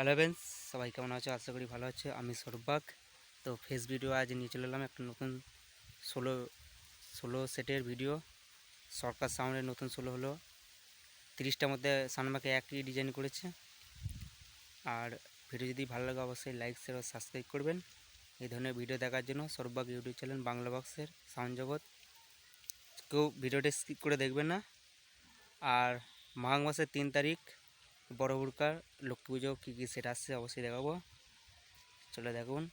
Hello bench সবাই কেমন আছো? আশা করি ভালো আছে। আমি সৌরভবাগ। তো ফেস ভিডিও আজ নিয়ে চলে এলাম একটা নতুন ষোলো ষোলো সেটের ভিডিও সরকার সাউন্ডের নতুন ষোলো হলো। তিরিশটার মধ্যে সানমাকে একই ডিজাইন করেছে। আর ভিডিও যদি ভালো লাগে অবশ্যই লাইক শেয়ার ও সাবস্ক্রাইব করবেন। এই ধরনের ভিডিও দেখার জন্য সৌরভবাগ ইউটিউব চ্যানেল বাংলা বক্সের সাউন্ড জগৎ। কেউ ভিডিওটা স্কিপ করে দেখবেন না। আর মাঘ মাসের তিন তারিখ বড় হুড়কার, লক্ষ্মী পুজো কী কী সেট আসছে অবশ্যই দেখাবো। চলে দেখুন।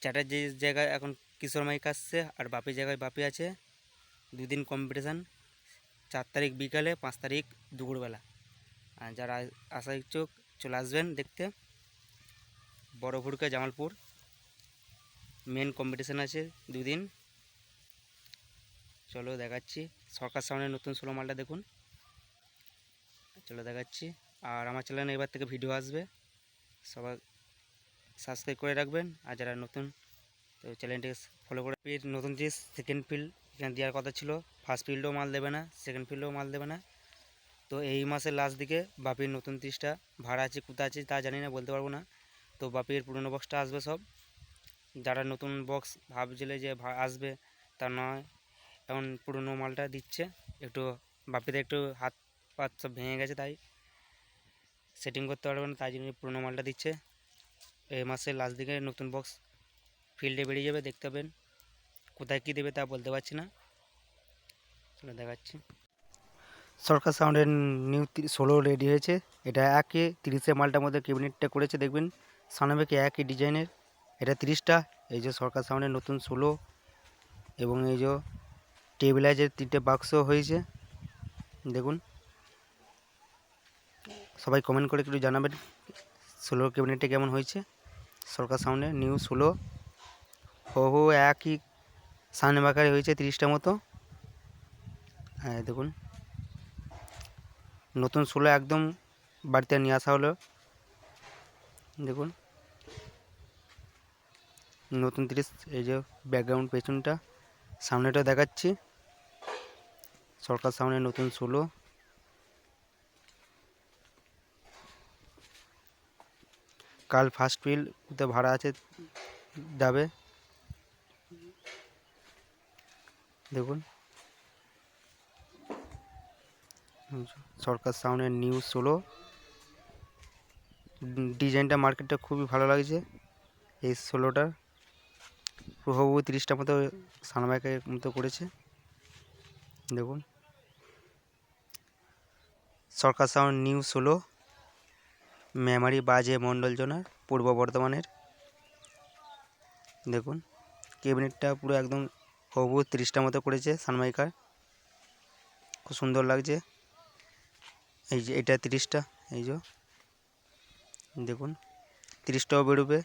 চ্যাটার যে জায়গায় এখন কিশোর মাইক আসছে আর বাপি জায়গায় বাপি আছে। দুদিন কম্পিটিশান চার তারিখ বিকালে, পাঁচ তারিখ দুপুরবেলা। আর যারা আসা ইচ্ছুক চলে আসবেন দেখতে। বড় হুড়কা জামালপুর। মেন কম্পিটিশান আছে দুদিন। চলো দেখাচ্ছি। সরকার সামনে নতুন ষোলো মালটা দেখুন। চলে দেখাচ্ছি। আর আমার চ্যানেলে এবার থেকে ভিডিও আসবে। সবাই সাবস্ক্রাইব করে রাখবেন। আর যারা নতুন, তো চ্যানেলটিকে ফলো করে নতুন যে সেকেন্ড ফিল্ড এখানে দেওয়ার কথা ছিল ফার্স্ট ফিল্ডও মাল দেবে না সেকেন্ড ফিল্ডও মাল দেবে না। তো এই মাসের লাস্ট দিকে বাপির নতুন ত্রিশটা ভাড়া আছে কোথা আছে তা জানি না, বলতে পারব না। তো বাপির পুরনো বক্সটা আসবে সব। যারা নতুন বক্স ভাবছিলে যে আসবে তা নয়। এখন পুরনো মালটা দিচ্ছে। একটু বাপিতে একটু হাত পাত সব ভেঙে গেছে তাই। সেটিং করতে পারবে না, তাই জন্য পুরোনো মালটা দিচ্ছে। এই মাসের লাস্ট দিকে নতুন বক্স ফিল্ডে বেরিয়ে যাবে, দেখতে পাবেন। কোথায় কী দেবে তা বলতে পারছি না। চলো দেখাচ্ছি। সরকার সাউন্ডের নিউ ষোলো রেডি হয়েছে। এটা একে তিরিশে মালটার মধ্যে ক্যাবিনেটটা করেছে, দেখবেন। সানাবেকে একই ডিজাইনের এটা তিরিশটা। এই যে সরকার সাউন্ডের নতুন ষোলো এবং এই যে টেবিলাইজের তিনটে বাক্স হয়েছে, দেখুন। সবাই কমেন্ট করে একটু জানাবেন, ষোলো ক্যাবিনেটটা কেমন হয়েছে? সরকার সামনে নিউ ষোলো। হো একই সামনে বাঁকারে হয়েছে তিরিশটা মতো। হ্যাঁ দেখুন। নতুন ষোলো একদম বাড়িতে নিয়ে আসা হলো। দেখুন। নতুন তিরিশ, এই যে ব্যাকগ্রাউন্ড পেছনটা, সামনেটা দেখাচ্ছি। সরকার সামনে নতুন ষোলো। কাল ফার্স্ট ফিল্ডতে ভাড়া আছে যাবে দেখুন। সরকার সাউন্ডের নিউ ষোলো ডিজাইনটা মার্কেটটা খুবই ভালো লাগছে এই ষোলোটার প্রভু তিরিশটা মতো সানমাইকের মতো করেছে। দেখুন। সরকার সাউন্ড নিউ ষোলো মেমারি বাজে মণ্ডলজনা পূর্ব বর্ধমানের। দেখুন, ক্যাবিনেটটা পুরো একদম হবু তিরিশটা মতো করেছে সানমাইকার। খুব সুন্দর লাগছে। এই যে, এটা তিরিশটা, এই যে। দেখুন, তিরিশটাও বেরোবে।